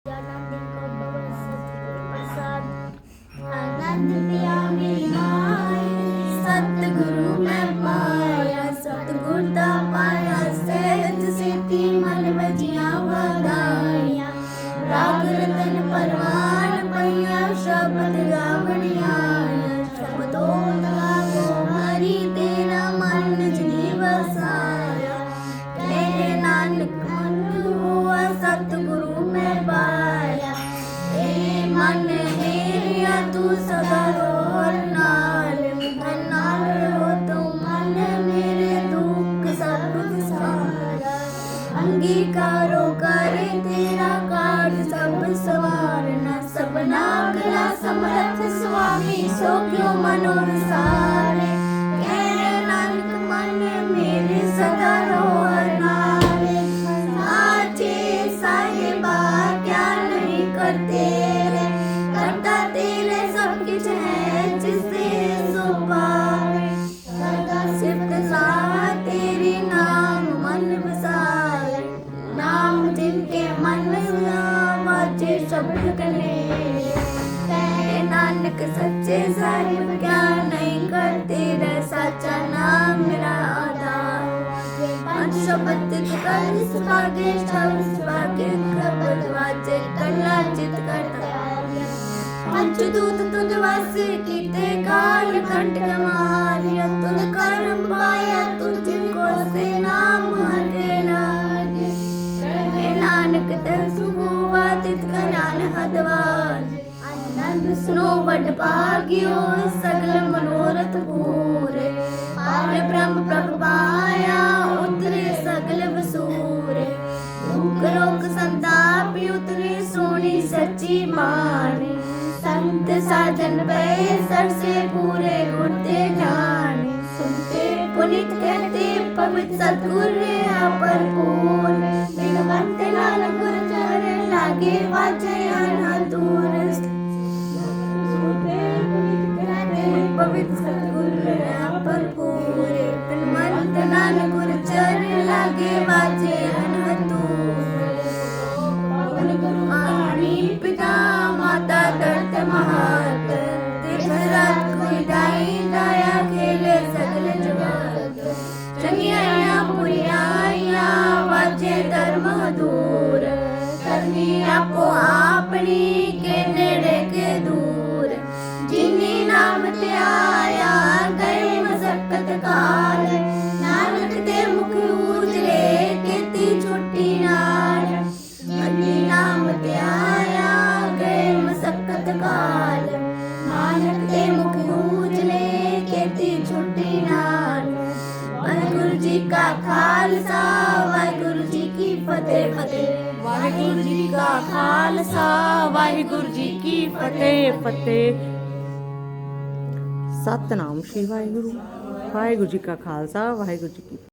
Jalan di kau bawa pasar Anand piya ਮੇਰੀ ਮਾਂ ਸਤਿਗੁਰੂ ਮੈਂ ਪਾਇਆ ਸਤਿਗੁਰ ਦਾ ਪਾਇਆ ਸੇਤ ਸੇਤੀ ਮਨ ਵਜੀਆਂ ਵਧਾਈਆਂ। ਰਾਗ ਰਤਨ ਪਰਵਾਨ ਪਈਆ ਸ਼ਬਦ ਗਾਵਣੀਆਂ। अंगीकारो करे तेरा कार्य सब सवारना सपना गला समर्थ स्वामी सो क्यों मनो सच्चे साहिब क्या नहीं करते रे सच्चा नाम मेरा आधार। शब्द कर सुभागे शब्द सुभागे कबल वाचे कला चित करता पंच दूत तुद वास कीते काल, कंठ कमारिया तुद कर्म पाया तुझको से नाम सुनो वड भाग्यो सगल मनोरथ पूरे। पार ब्रह्म प्रभ पाया, उतरे सगल वसूरे। दुख रोग संताप, उतरे सोनी सच्ची माने। संत साजन वे सर से पूरे गुरते जाने। सुनते पुनित कहते पवित्र सतगुर भरपूर बिनवंत नाल गुर लागे वाजे अन दूर कहते पवित्र ਵਾਹਿਗੁਰੂ ਜੀ ਕੀ ਫਤਿਹ ਫਤਿਹ। ਵਾਹਿਗੁਰੂ ਜੀ ਕਾ ਖਾਲਸਾ, ਵਾਹਿਗੁਰੂ ਜੀ ਕੀ ਫਤਿਹ ਫਤਿਹ। ਸਤਨਾਮ ਸ਼੍ਰੀ ਵਾਹਿਗੁਰੂ। ਵਾਹਿਗੁਰੂ ਜੀ ਕਾ ਖਾਲਸਾ, ਵਾਹਿਗੁਰੂ ਜੀ ਕੀ